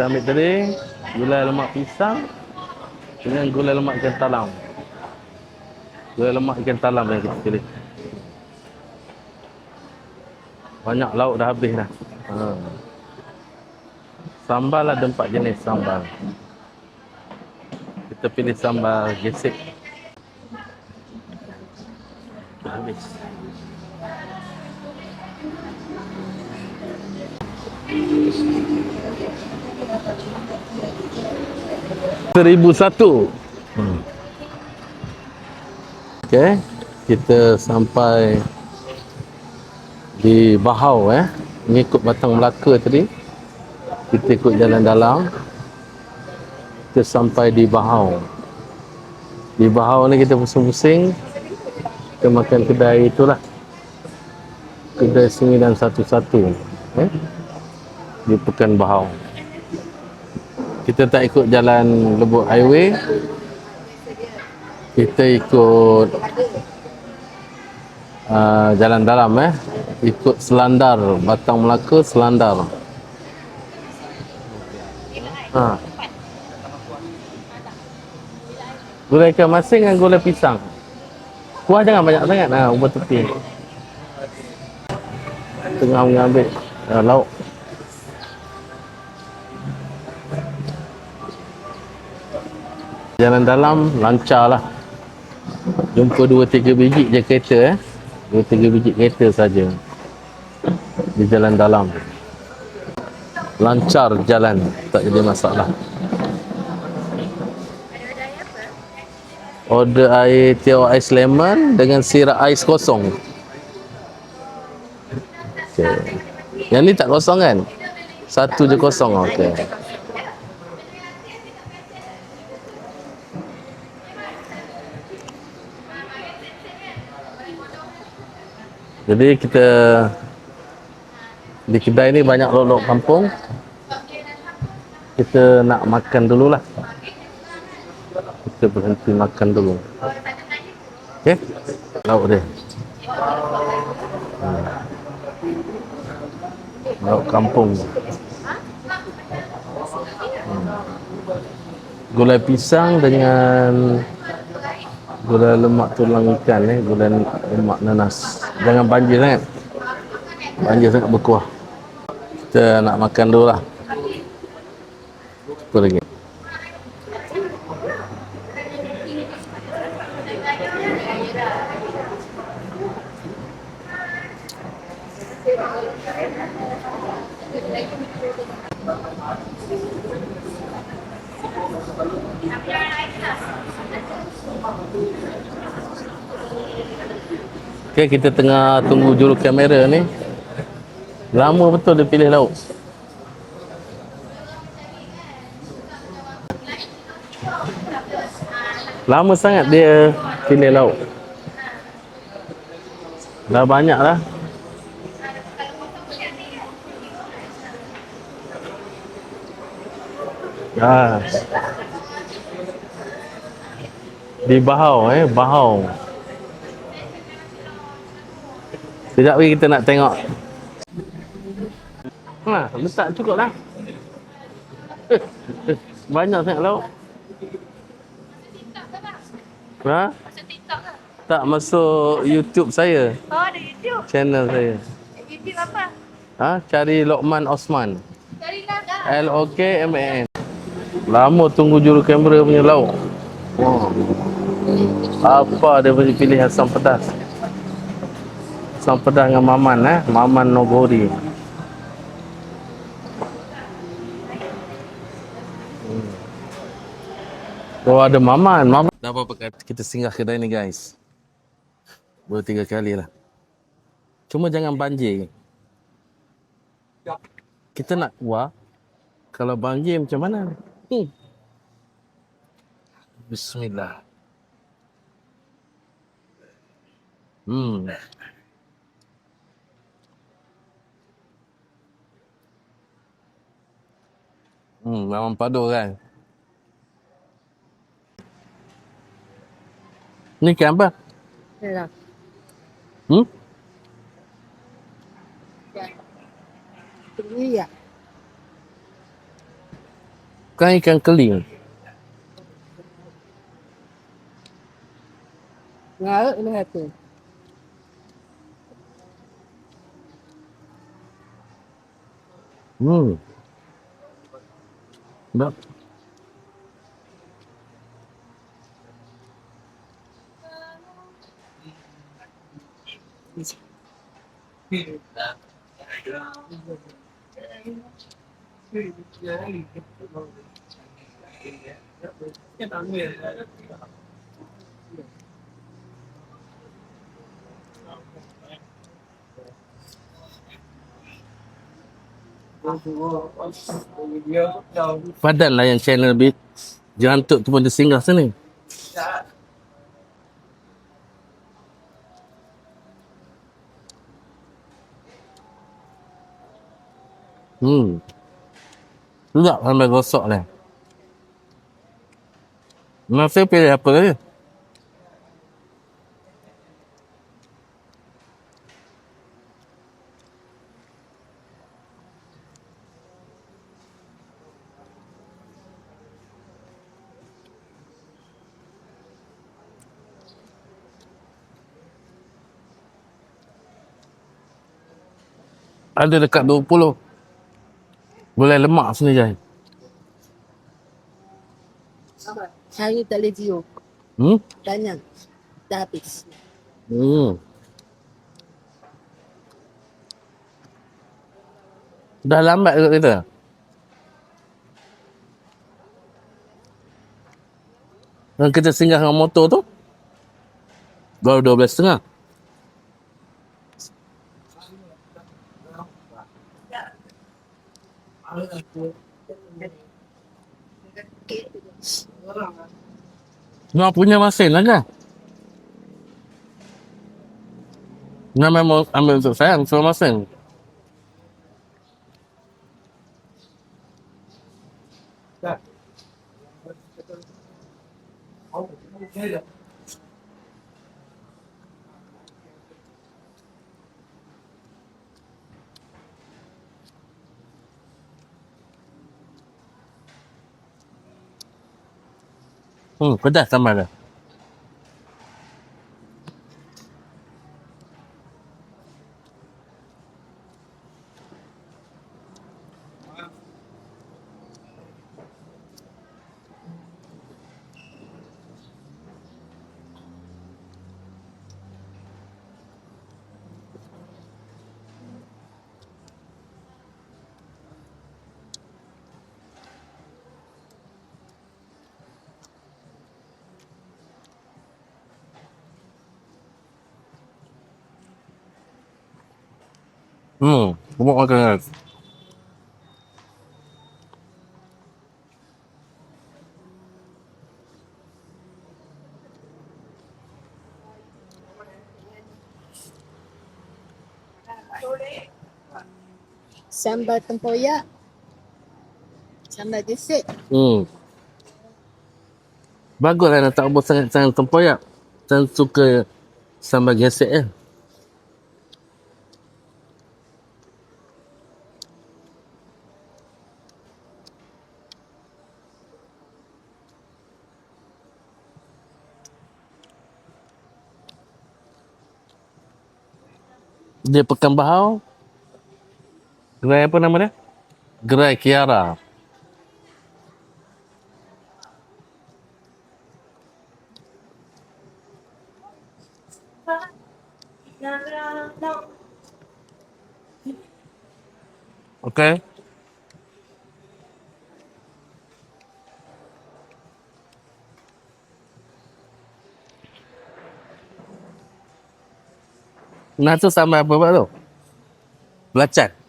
Kita ambil tadi gulai lemak pisang dengan gulai lemak ikan talam. Gulai lemak ikan talam yang kita pilih. Banyak lauk dah habis dah. Ha. Sambal ada empat jenis sambal. Kita pilih sambal gesek. Habis. Seribu satu. Hmm. Okay, kita sampai di Bahau eh. Mengikut Batang Melaka tadi. Kita ikut jalan dalam. Kita sampai di Bahau. Di Bahau ni kita pusing-pusing. Kita makan kedai itulah. Kedai Sembilan Satu-Satu. Eh? Di Pekan Bahau. Kita tak ikut jalan Lebuk Highway. Kita ikut uh, jalan dalam eh. Ikut Selandar, Batang Melaka Selandar. Ha. Gulai ikan masin dengan gulai pisang. Kuah jangan banyak sangat nah, ubah tepi. Tengah mengambil uh, lauk. Jalan dalam lancar lah. Jumpa dua tiga biji je kereta eh. Dua tiga biji kereta saja. Di jalan dalam. Lancar jalan, tak jadi masalah. Order air teh ais lemon dengan sirap ais kosong. Okay. Yang ni tak kosong kan? Satu je kosong. Okey. Jadi kita di kedai ni banyak lolok kampung. Kita nak makan dululah. Kita berhenti makan dulu. Okey. Lauk dia. Hmm. Lauk kampung. Hmm. Gulai pisang dengan gulai lemak tulang ikan eh, gulai lemak nanas. Jangan banjir sangat. Banjir sangat berkuah. Kita nak makan dulu lah. Apa lagi? Okay, kita tengah tunggu juru kamera ni. Lama betul dia pilih lauk. Lama sangat dia pilih lauk. Dah banyak lah. Ah. Di Bahau eh, Bahau. Sekejap lagi kita nak tengok. Ha, letak cukup lah. Eh, eh, banyak sangat lauk. Ha? Masuk TikTok ke? Tak masuk YouTube saya, Oh, ada YouTube. channel saya. YouTube apa? Ha, cari Lokman Osman. Carilah dah. L O K M A N. Lama tunggu juru kamera punya lauk. Wah. Apa dia boleh pilih asam pedas? Asam pedas dengan maman eh, maman nogori. Hmm. Oh ada maman, maman. Dah kali kita singgah kedai ni guys? Dua tiga kali lah. Cuma jangan banjir. Kita nak keluar. Kalau banjir macam mana? Hmm. Bismillah. Hmm. Hmm, memang padu kan? Ni ikan apa? Yalah. Hmm? Ini ya. Bukan ikan keling. Ngarep ni kata. Hmm. Sedap. Padan lah yang channel lebih jantuk tu pun dia singgah sini. Hmm. Sedap sampai gosok ni. Masa pilih apa tadi? Ada dekat 20. Boleh lemak sini Jai. Hari tak boleh jiu. Hmm? Tanya. Dah habis. Hmm. Dah lambat ke kita? Dan kita singgah dengan motor tu baru 12.30. Nak punya masin lah kan? Nak memang ambil untuk saya, 嗯，不对，怎么了？Hmm, tambah dah. Hmm, bubuk makan. Sambal tempoyak. Sambal gesek. Hmm. Baguslah nak tak ubah sangat-sangat tempoyak. Saya suka sambal gesek eh. Dia pekan bahau. Gerai apa nama dia? Gerai Kiara. Okay. Nah tu sama apa tu? Belacan.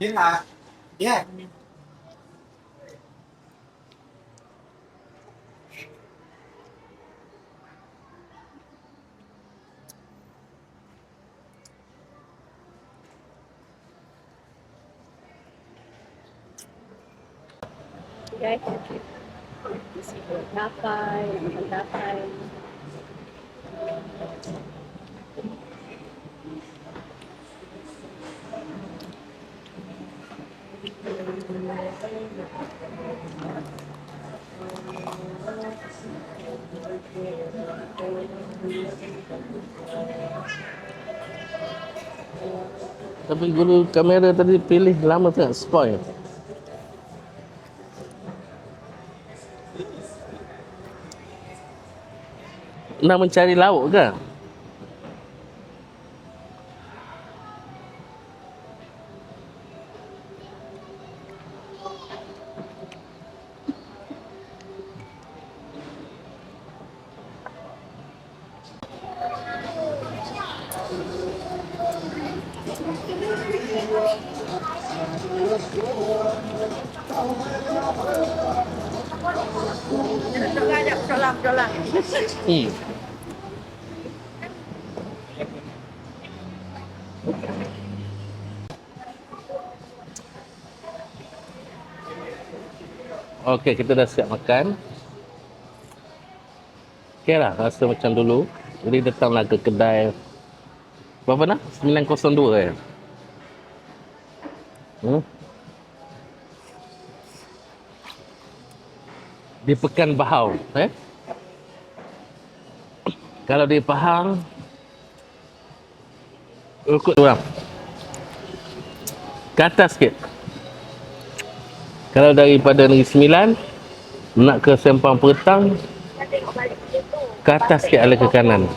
Yeah. Yeah. Okay. This is your top five, top five. Tapi guru kamera tadi pilih lama tak spoil. Nak mencari lauk ke? Okey, kita dah siap makan. Okey lah, rasa macam dulu. Jadi datanglah ke kedai Berapa nak? 902 eh? Hmm? Di Pekan Bahau, eh? Kalau di Pahang Ikut orang. Ke atas sikit. Kalau daripada Negeri Sembilan Nak ke Sempang Petang Ke atas sikit ala ke kanan